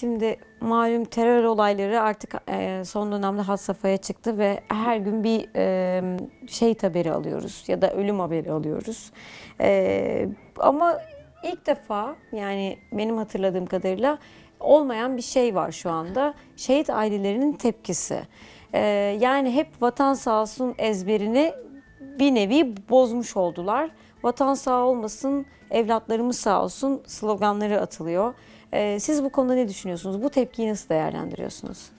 Şimdi malum terör olayları artık e, son dönemde had safhaya çıktı ve her gün bir e, şehit haberi alıyoruz ya da ölüm haberi alıyoruz. E, ama ilk defa yani benim hatırladığım kadarıyla olmayan bir şey var şu anda. Şehit ailelerinin tepkisi. Yani hep vatan sağ olsun ezberini bir nevi bozmuş oldular. Vatan sağ olmasın, evlatlarımız sağ olsun sloganları atılıyor. Ee, siz bu konuda ne düşünüyorsunuz? Bu tepkiyi nasıl değerlendiriyorsunuz?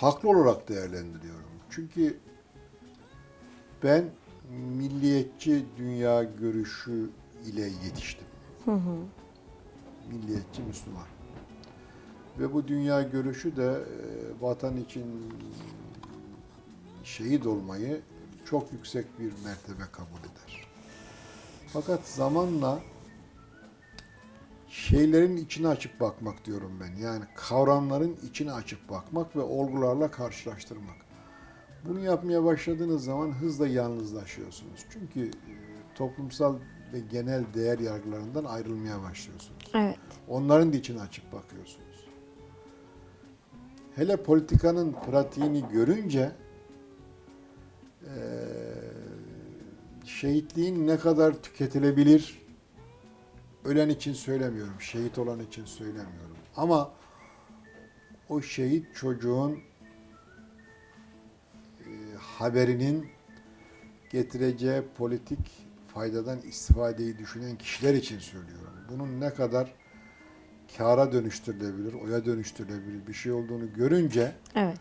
haklı olarak değerlendiriyorum. Çünkü ben milliyetçi dünya görüşü ile yetiştim. Milliyetçi Müslüman. Ve bu dünya görüşü de e, vatan için şehit olmayı çok yüksek bir mertebe kabul eder. Fakat zamanla şeylerin içine açıp bakmak diyorum ben. Yani kavramların içine açıp bakmak ve olgularla karşılaştırmak. Bunu yapmaya başladığınız zaman hızla yalnızlaşıyorsunuz. Çünkü e, toplumsal ve genel değer yargılarından ayrılmaya başlıyorsunuz. Evet. Onların da içine açıp bakıyorsunuz. Hele politikanın pratiğini görünce eee, şehitliğin ne kadar tüketilebilir ölen için söylemiyorum, şehit olan için söylemiyorum. Ama o şehit çocuğun eee, haberinin getireceği politik faydadan istifadeyi düşünen kişiler için söylüyorum. Bunun ne kadar kâra dönüştürülebilir, oya dönüştürülebilir bir şey olduğunu görünce Evet.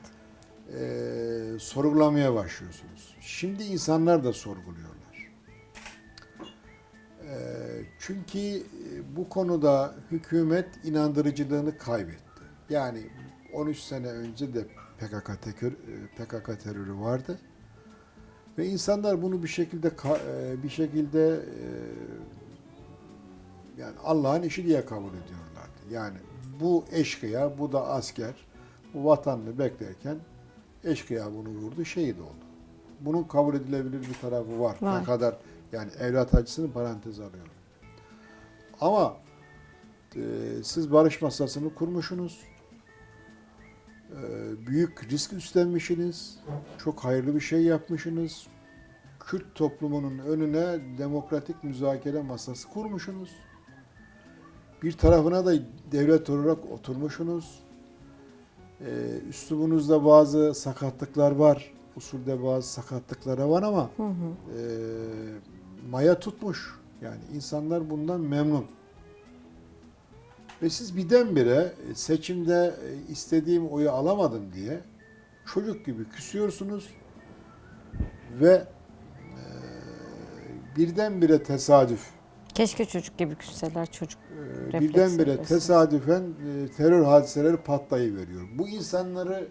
eee, sorgulamaya başlıyorsunuz. Şimdi insanlar da sorguluyorlar. Çünkü e, bu konuda hükümet inandırıcılığını kaybetti. Yani 13 sene önce de PKK, tekör, e, PKK terörü vardı. Ve insanlar bunu bir şekilde e, bir şekilde yani Allah'ın işi diye kabul ediyorlardı. Yani bu eşkıya, bu da asker, bu vatanını beklerken eşkıya bunu vurdu, şehit oldu. Bunun kabul edilebilir bir tarafı var. Var. Ne kadar yani evlat acısını parantez alıyorum. Ama e, siz barış masasını kurmuşsunuz. E, büyük risk üstlenmişsiniz. Çok hayırlı bir şey yapmışsınız. Kürt toplumunun önüne demokratik müzakere masası kurmuşsunuz. Bir tarafına da devlet olarak oturmuşsunuz. Ee, üslubunuzda bazı sakatlıklar var. Usulde bazı sakatlıklar var ama Hı hı. e, maya tutmuş. Yani insanlar bundan memnun. Ve siz birdenbire e, seçimde e, istediğim oyu alamadım diye çocuk gibi küsüyorsunuz ve e, birdenbire tesadüf Keşke çocuk gibi küsseler çocuk. Refleksi, birdenbire tesadüfen e, terör hadiseleri patlayıveriyor. Bu insanları,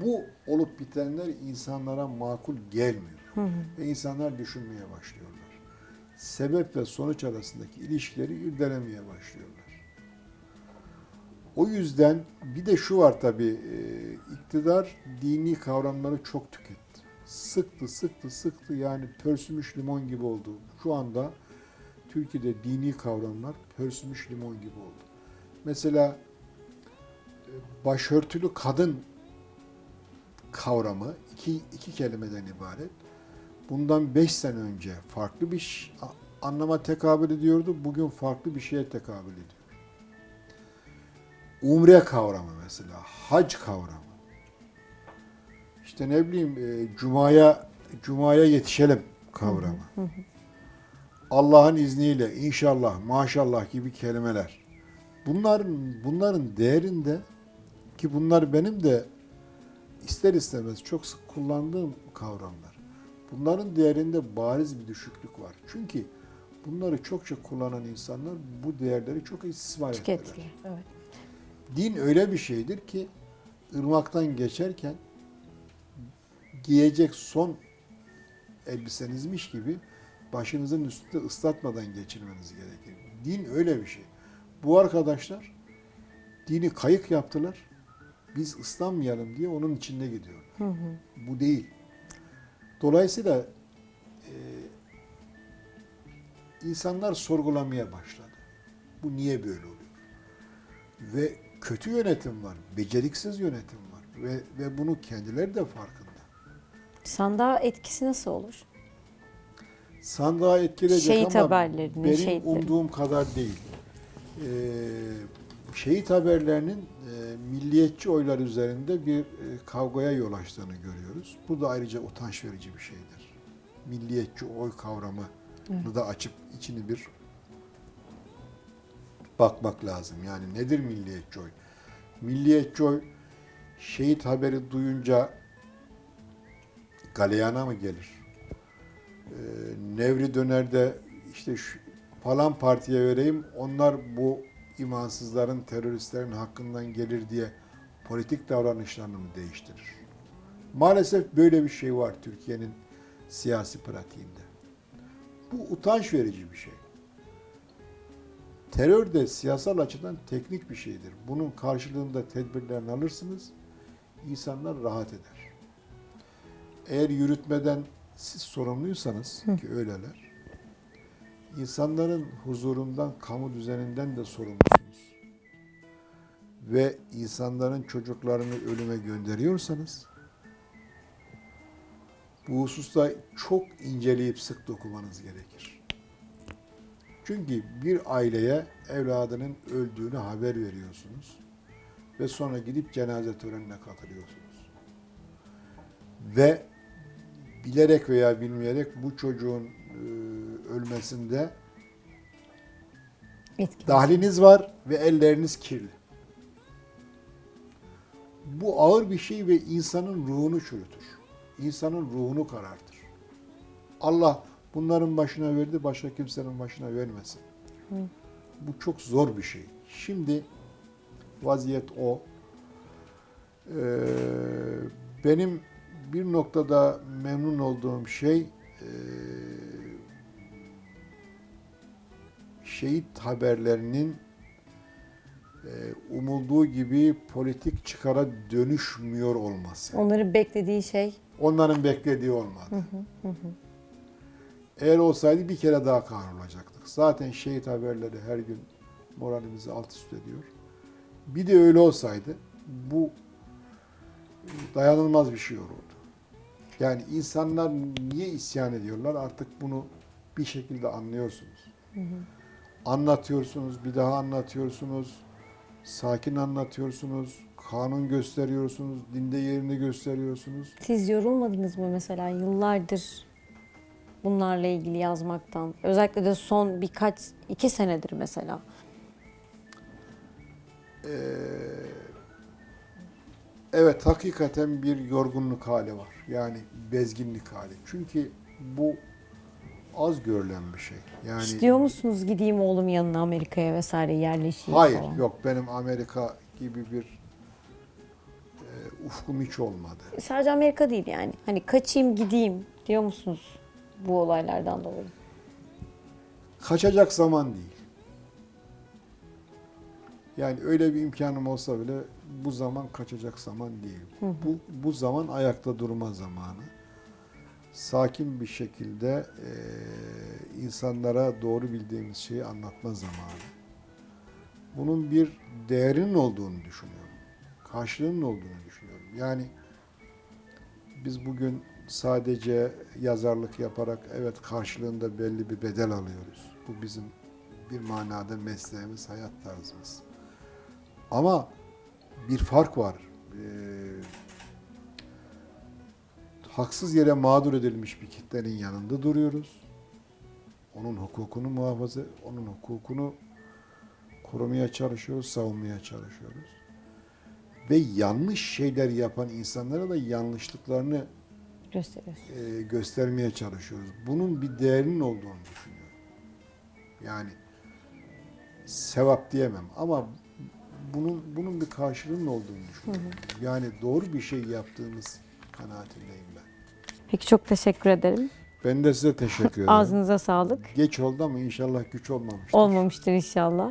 bu olup bitenler insanlara makul gelmiyor. Hı hı. Ve insanlar düşünmeye başlıyorlar. Sebep ve sonuç arasındaki ilişkileri irdelemeye başlıyorlar. O yüzden bir de şu var tabii, e, iktidar dini kavramları çok tüketti. Sıktı, sıktı, sıktı yani pörsümüş limon gibi oldu. Şu anda Türkiye'de dini kavramlar pörsümüş limon gibi oldu. Mesela e, başörtülü kadın kavramı iki, iki kelimeden ibaret. Bundan beş sene önce farklı bir anlama tekabül ediyordu. Bugün farklı bir şeye tekabül ediyor. Umre kavramı mesela, hac kavramı. İşte ne bileyim e, cumaya cumaya yetişelim kavramı. Allah'ın izniyle, inşallah, maşallah gibi kelimeler. Bunların bunların değerinde ki bunlar benim de ister istemez çok sık kullandığım kavramlar. Bunların değerinde bariz bir düşüklük var. Çünkü bunları çokça kullanan insanlar bu değerleri çok istismar ettiler. Evet. Din öyle bir şeydir ki ırmaktan geçerken giyecek son elbisenizmiş gibi başınızın üstünde ıslatmadan geçirmeniz gerekir. Din öyle bir şey. Bu arkadaşlar dini kayık yaptılar. Biz ıslanmayalım diye onun içinde gidiyorlar. Hı hı. Bu değil. Dolayısıyla e, insanlar sorgulamaya başladı. Bu niye böyle oluyor? Ve kötü yönetim var, beceriksiz yönetim var ve ve bunu kendileri de farkında. Sandığa etkisi nasıl olur? Sandığa etkileyecek Şehit ama benim şehitlerin. umduğum kadar değil. Ee, şehit haberlerinin e, milliyetçi oylar üzerinde bir e, kavgaya yol açtığını görüyoruz. Bu da ayrıca utanç verici bir şeydir. Milliyetçi oy kavramını da açıp içini bir bakmak lazım. Yani nedir milliyetçi oy? Milliyetçi oy şehit haberi duyunca galeyana mı gelir? Ee, Nevri döner de işte şu falan partiye vereyim onlar bu imansızların, teröristlerin hakkından gelir diye politik davranışlarını mı değiştirir? Maalesef böyle bir şey var Türkiye'nin siyasi pratiğinde. Bu utanç verici bir şey. Terör de siyasal açıdan teknik bir şeydir. Bunun karşılığında tedbirlerini alırsınız, insanlar rahat eder. Eğer yürütmeden siz sorumluysanız ki öyleler, insanların huzurundan, kamu düzeninden de sorumlusunuz. Ve insanların çocuklarını ölüme gönderiyorsanız, bu hususta çok inceleyip sık dokumanız gerekir. Çünkü bir aileye evladının öldüğünü haber veriyorsunuz ve sonra gidip cenaze törenine katılıyorsunuz. Ve bilerek veya bilmeyerek bu çocuğun ölmesinde Etkili. dahliniz var ve elleriniz kirli. Bu ağır bir şey ve insanın ruhunu çürütür. İnsanın ruhunu karartır. Allah bunların başına verdi, başka kimsenin başına vermesin. Bu çok zor bir şey. Şimdi vaziyet o. Ee, benim bir noktada memnun olduğum şey şehit haberlerinin e, umulduğu gibi politik çıkara dönüşmüyor olması. Onların beklediği şey Onların beklediği olmadı. Eğer olsaydı bir kere daha kahrolacaktık. Zaten şehit haberleri her gün moralimizi alt üst ediyor. Bir de öyle olsaydı bu dayanılmaz bir şey olurdu. Yani insanlar niye isyan ediyorlar artık bunu bir şekilde anlıyorsunuz. Anlatıyorsunuz, bir daha anlatıyorsunuz, sakin anlatıyorsunuz, kanun gösteriyorsunuz, dinde yerini gösteriyorsunuz. siz yorulmadınız mı mesela yıllardır bunlarla ilgili yazmaktan? Özellikle de son birkaç, iki senedir mesela. Ee, evet hakikaten bir yorgunluk hali var. Yani bezginlik hali. Çünkü bu az görülen bir şey. Yani İstiyor musunuz gideyim oğlum yanına Amerika'ya vesaire yerleşeyim hayır falan? yok benim Amerika gibi bir e, ufkum hiç olmadı. Sadece Amerika değil yani. Hani kaçayım gideyim diyor musunuz bu olaylardan dolayı? Kaçacak zaman değil. Yani öyle bir imkanım olsa bile bu zaman kaçacak zaman değil. Bu bu zaman ayakta durma zamanı. Sakin bir şekilde e, insanlara doğru bildiğimiz şeyi anlatma zamanı. Bunun bir değerinin olduğunu düşünüyorum. Karşılığının olduğunu düşünüyorum. Yani biz bugün sadece yazarlık yaparak evet karşılığında belli bir bedel alıyoruz. Bu bizim bir manada mesleğimiz, hayat tarzımız. Ama bir fark var. Ee, haksız yere mağdur edilmiş bir kitlenin yanında duruyoruz. Onun hukukunu muhafaza, onun hukukunu korumaya çalışıyoruz, savunmaya çalışıyoruz. Ve yanlış şeyler yapan insanlara da yanlışlıklarını e, göstermeye çalışıyoruz. Bunun bir değerinin olduğunu düşünüyorum. Yani sevap diyemem ama bunun bunun bir karşılığının olduğunu düşünüyorum. Yani doğru bir şey yaptığımız kanaatindeyim ben. Peki çok teşekkür ederim. Ben de size teşekkür ederim. Ağzınıza sağlık. Geç oldu ama inşallah güç olmamıştır. Olmamıştır inşallah.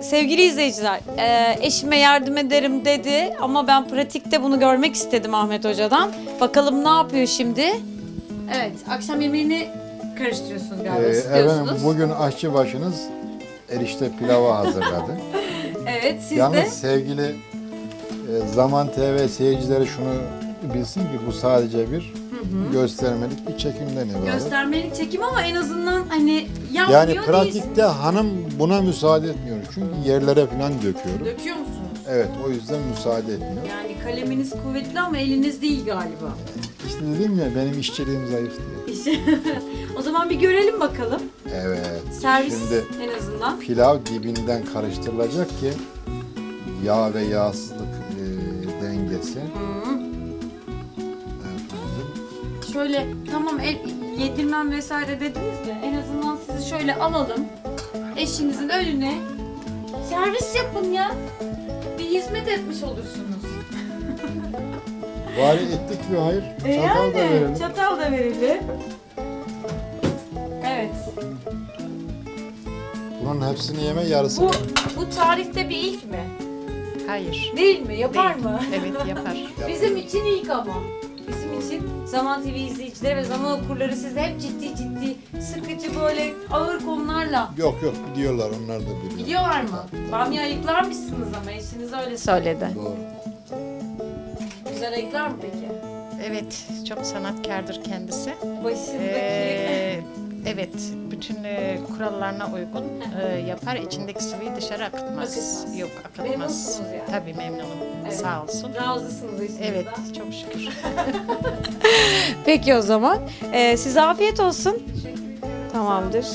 Sevgili izleyiciler, e, eşime yardım ederim dedi ama ben pratikte bunu görmek istedim Ahmet Hoca'dan. Bakalım ne yapıyor şimdi? Evet, akşam yemeğini karıştırıyorsunuz galiba, Ee, ısıtıyorsunuz. efendim bugün aşçı başınız erişte pilavı hazırladı. Evet. Siz Yalnız de. sevgili e, Zaman TV seyircileri şunu bilsin ki bu sadece bir göstermelik bir çekimden ibaret. Göstermelik çekim ama en azından hani yapmıyor Yani değilsin. pratikte hanım buna müsaade etmiyor. Çünkü yerlere falan döküyorum. Döküyor musunuz? Evet o yüzden müsaade etmiyor. Yani kaleminiz kuvvetli ama eliniz değil galiba. İşte dedim ya benim işçiliğim zayıf diye. İşte o zaman bir görelim bakalım. Evet. Servis Şimdi en azından. pilav dibinden karıştırılacak ki yağ ve yağsızlık e, dengesi. Hı. Şöyle tamam el, yedirmem vesaire dediniz de en azından sizi şöyle alalım. Eşinizin önüne servis yapın ya. Bir hizmet etmiş olursunuz. Bari ettik mi hayır? E Çatal da verelim. Çatal da verelim. Evet. Bunun hepsini yeme yarısı. Bu bu tarihte bir ilk mi? Hayır. Değil mi? Yapar Değil. mı? Evet yapar. Bizim için ilk ama. Zaman TV izleyicileri ve Zaman okurları siz hep ciddi ciddi, sıkıcı böyle ağır konularla Yok yok biliyorlar onlar da biliyor. gidiyorlar mı? Bamya ayıklarmışsınız ama eşiniz öyle söyledi. Doğru. Güzel ayıklar mı peki? Evet çok sanatkardır kendisi. Başındaki... Ee, evet bütün e, kurallarına uygun e, yapar. İçindeki sıvıyı dışarı akıtmaz. Akıtmaz. Yok akıtmaz. Memnunsunuz yani. Tabii memnunum. Evet. Sağ olsun. Razısınız eşinizden. Evet çok şükür. Peki o zaman. Ee, size afiyet olsun. Tamamdır.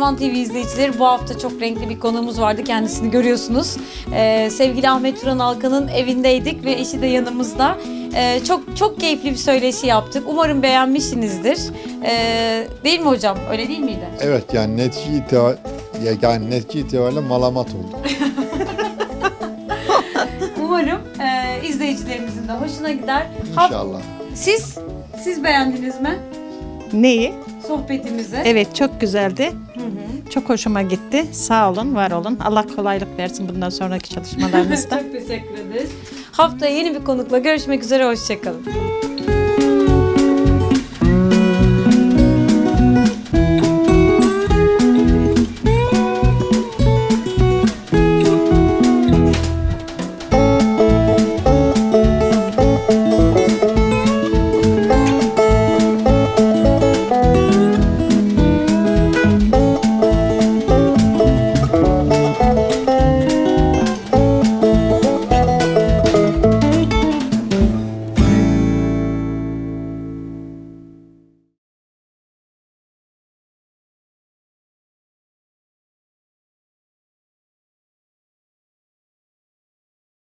Zaman TV izleyicileri bu hafta çok renkli bir konuğumuz vardı. Kendisini görüyorsunuz. Ee, sevgili Ahmet Turan Alkan'ın evindeydik ve eşi de yanımızda. Ee, çok çok keyifli bir söyleşi yaptık. Umarım beğenmişsinizdir. Ee, değil mi hocam? Öyle değil miydi? Evet yani netice itibariyle yani netice itibariyle malamat oldu. Umarım e, izleyicilerimizin de hoşuna gider. Haft- İnşallah. Siz siz beğendiniz mi Neyi? Sohbetimizi? Evet çok güzeldi. Hı hı. Çok hoşuma gitti. Sağ olun, var olun. Allah kolaylık versin bundan sonraki çalışmalarınızda. Çok teşekkür ederiz. Haftaya yeni bir konukla görüşmek üzere. Hoşçakalın.